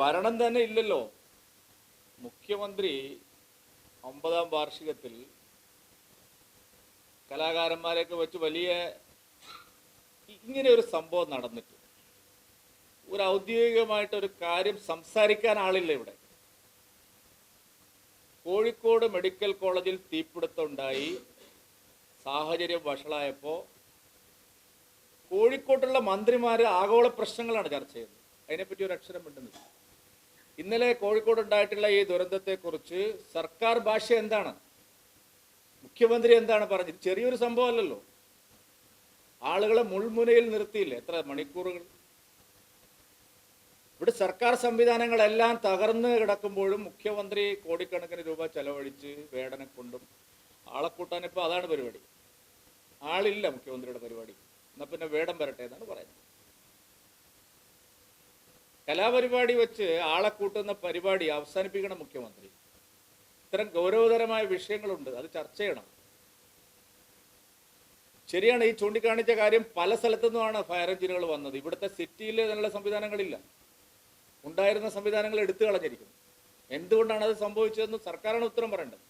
ഭരണം തന്നെ ഇല്ലല്ലോ. മുഖ്യമന്ത്രി ഒമ്പതാം വാർഷികത്തിൽ കലാകാരന്മാരെയൊക്കെ വെച്ച് വലിയ ഇങ്ങനെ ഒരു സംഭവം നടന്നിട്ട്. ഒരു ഔദ്യോഗികമായിട്ട് ഒരു കാര്യം സംസാരിക്കാൻ ആളില്ല ഇവിടെ. കോഴിക്കോട് മെഡിക്കൽ കോളേജിൽ തീപിടുത്തം ഉണ്ടായി സാഹചര്യം വഷളായപ്പോൾ കോഴിക്കോട്ടുള്ള മന്ത്രിമാർ ആഗോള പ്രശ്നങ്ങളാണ് ചർച്ച ചെയ്യുന്നത്. അതിനെപ്പറ്റി ഒരു അക്ഷരം മിണ്ടുന്നില്ല ഇന്നലെ കോഴിക്കോട് ഉണ്ടായിട്ടുള്ള ഈ ദുരന്തത്തെക്കുറിച്ച് സർക്കാർ ഭാഷ എന്താണ്? മുഖ്യമന്ത്രി എന്താണ് പറഞ്ഞത്? ചെറിയൊരു സംഭവമല്ലല്ലോ. ആളുകളെ മുൾമുനയിൽ നിർത്തിയില്ല? എത്ര മണിക്കൂറുകൾ? ഇവിടെ സർക്കാർ സംവിധാനങ്ങളെല്ലാം തകർന്ന് കിടക്കുമ്പോഴും മുഖ്യമന്ത്രി കോടിക്കണക്കിന് രൂപ ചെലവഴിച്ച് വേടനെ കൊണ്ടും ആളെ കൂട്ടാൻ ഇപ്പോൾ അതാണ് പരിപാടി. ആളില്ല മുഖ്യമന്ത്രിയുടെ പരിപാടി. എന്നാൽ പിന്നെ വേടം വരട്ടെ എന്നാണ് പറയുന്നത്. കലാപരിപാടി വെച്ച് ആളെ കൂട്ടുന്ന പരിപാടി അവസാനിപ്പിക്കണം മുഖ്യമന്ത്രി. ഇത്തരം ഗൗരവതരമായ വിഷയങ്ങളുണ്ട് അത് ചർച്ച ചെയ്യണം. ശരിയാണ് ഈ ചൂണ്ടിക്കാണിച്ച കാര്യം പല സ്ഥലത്തു നിന്നുമാണ് ഫയർ എഞ്ചിനുകൾ വന്നത്. ഇവിടുത്തെ സിറ്റിയിൽ നല്ല സംവിധാനങ്ങളില്ല. ഉണ്ടായിരുന്ന സംവിധാനങ്ങൾ എടുത്തു കളഞ്ഞിരിക്കുന്നു. എന്തുകൊണ്ടാണ് അത് സംഭവിച്ചതെന്ന് സർക്കാരാണ് ഉത്തരം പറയേണ്ടത്.